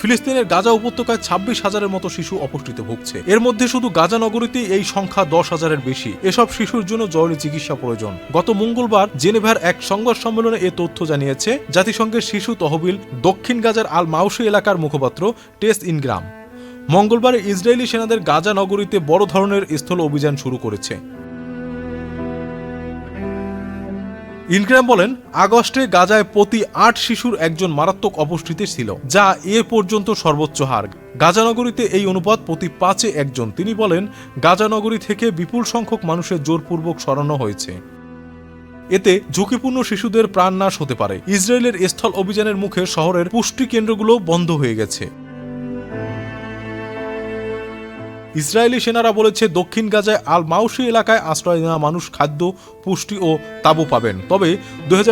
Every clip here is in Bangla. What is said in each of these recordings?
ফিলিস্তিনের গাজা উপত্যকায় ছাব্বিশ হাজারের মতো শিশু অপুষ্টিতে ভুগছে। এর মধ্যে শুধু গাজা নগরীতে এই সংখ্যা দশ হাজারের বেশি। এসব শিশুর জন্য জরুরি চিকিৎসা প্রয়োজন। গত মঙ্গলবার জেনেভার এক সংবাদ সম্মেলনে এ তথ্য জানিয়েছে, জাতিসংঘের শিশু তহবিল দক্ষিণ গাজার আল মাউসি এলাকার মুখপাত্র টেস ইনগ্রাম। মঙ্গলবার ইসরায়েলি সেনাদের গাজা নগরীতে বড় ধরনের স্থল অভিযান শুরু করেছে। ইনগ্রাম বলেন, আগস্টে গাজায় প্রতি আট শিশুর একজন মারাত্মক অপুষ্টিতে ছিল, যা এ পর্যন্ত সর্বোচ্চ হার। গাজানগরীতে এই অনুপাত প্রতি পাঁচে একজন। তিনি বলেন গাজানগরী থেকে বিপুল সংখ্যক মানুষের জোরপূর্বক সরানো হয়েছে। এতে ঝুঁকিপূর্ণ শিশুদের প্রাণনাশ হতে পারে। ইসরায়েলের স্থল অভিযানের মুখে শহরের পুষ্টি কেন্দ্রগুলো বন্ধ হয়ে গেছে। ইসরায়েলি সেনারা বলেছে দক্ষিণ গাজায় আল মাউসি এলাকায় আশ্রয় নেওয়া মানুষ খাদ্য, পুষ্টি ও তাবু পাবেন। তবে দুই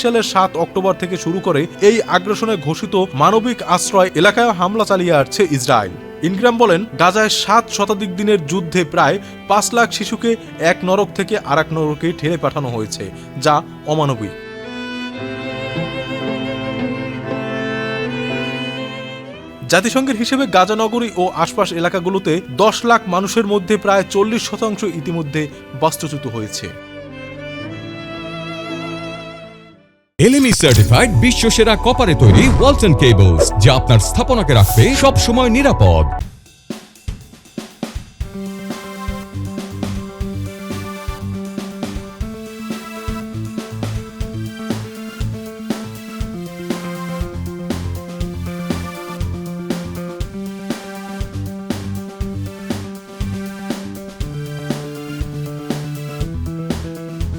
সালের সাত অক্টোবর থেকে শুরু করে এই আগ্রাসনে ঘোষিত মানবিক আশ্রয় এলাকায় হামলা চালিয়ে আসছে ইসরায়েল। ইনগ্রাম বলেন, গাজায় সাত শতাধিক দিনের যুদ্ধে প্রায় পাঁচ লাখ শিশুকে এক নরক থেকে আরেক নরকে ঠেলে পাঠানো হয়েছে, যা অমানবিক। জাতিসংঘের হিসেবে গাজানগরী ও আশপাশ এলাকাগুলোতে দশ লাখ মানুষের মধ্যে প্রায় চল্লিশ শতাংশ ইতিমধ্যে বাস্তুচ্যুত হয়েছে। এলএমই সার্টিফাইড বিশ্ব সেরা কপারে তৈরি ওয়ালটন কেবলস যা আপনার স্থাপনাকে রাখবে সব সময় নিরাপদ।